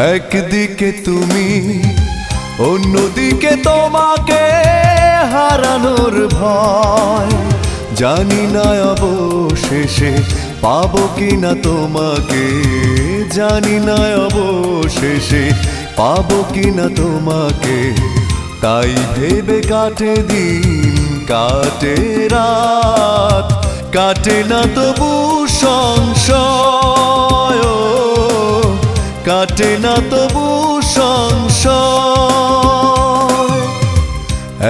একদিকে তুমি অন্যদিকে তোমাকে হারানোর ভয়। জানি না অবশেষে পাবো কিনা তোমাকে। জানি না অবশেষে পাবো কিনা তোমাকে। তাই ভেবে কাটে দিন কাটে রাত কাটে না তবু ও, কাটে না তবু সংশয়।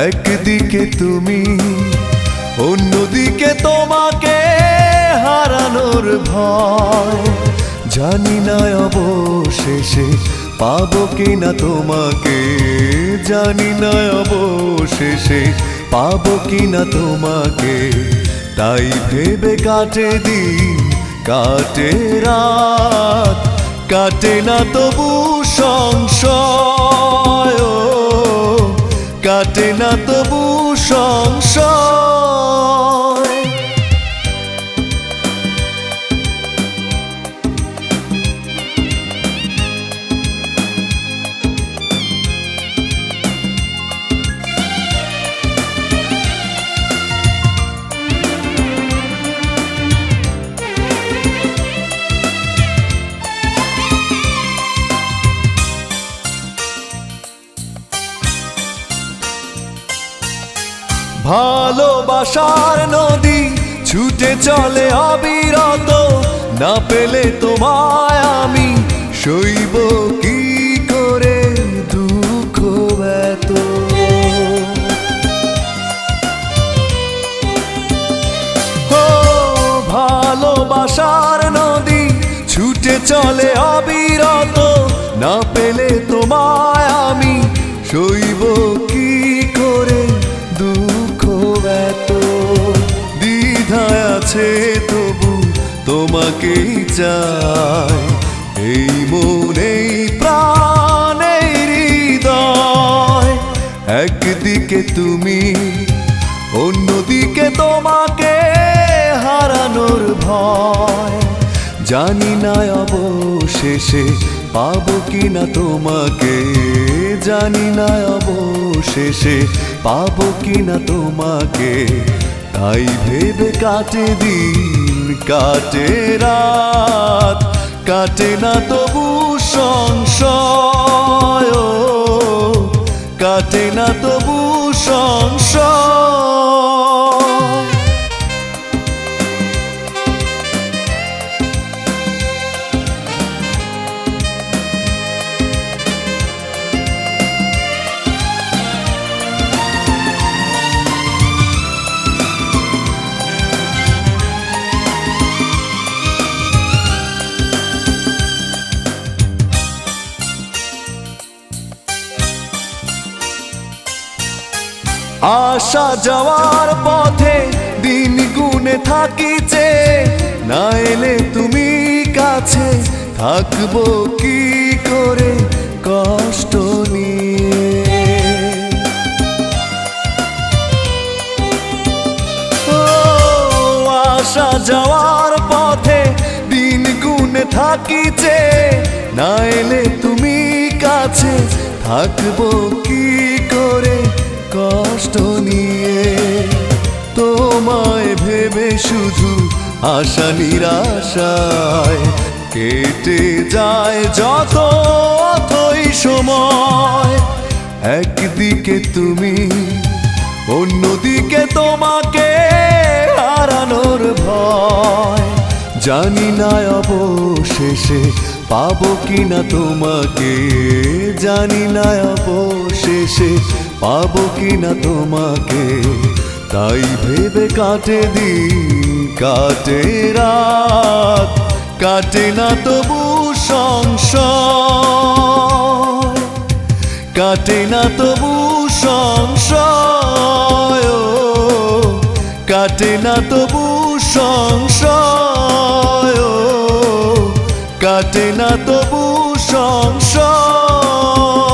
একদিকে তুমি, অন্যদিকে তোমাকে হারানোর ভয়। জানি না অবশেষে পাবো কিনা তোমাকে। জানি না অবশেষে পাবো কিনা তোমাকে। তাই ভেবে কাটে দিন, কাটে রাত। কাটে না তবু সংশয় কাটে না তবু সংশয়। ভালোবাসার নদী ছুটে চলে অবিরত। না পেলে তোমায় আমি সইব কি করে দুঃখ এত ভালোবাসার নদী ছুটে চলে অবিরত। না পেলে তোমায় আমি সইব তোমাকেই চাই। এই মনেই প্রাণেই হৃদয়। একদিকে তুমি, অন্যদিকে তোমাকে হারানোর ভয়। জানি না অবশেষে পাবো কিনা তোমাকে। জানি না অবশেষে পাবো কিনা তোমাকে। তাই ভেবে কাটে দিন। কাটে রাত কাটে না তবু সংশয়। কাটে না তবু সংশয়। আসা যাওয়ার পথে দিন গুনে থাকিছে। না এলে তুমি কাছে থাকব কি করে কষ্ট নিয়ে? আসা যাওয়ার পথে দিন গুনে থাকিছে। না এলে তুমি কাছে থাকব কি কষ্ট নিয়ে তোমায় ভেবে শুধু আশা, নিরাশায় কেটে যায় যত অথই সময়। একদিকে তুমি, অন্যদিকে তোমাকে হারানোর ভয়। জানি না অবশেষে পাবো কিনা তোমাকে। জানি না অবশেষে পাবো কি কিনা তোমাকে। তাই ভেবে কাটে দিন কাটে রাত কাটে না তবু সংশয়। কাটে না তবু সংশয় কাটে না তবু ও, কাটে না তবু সংসার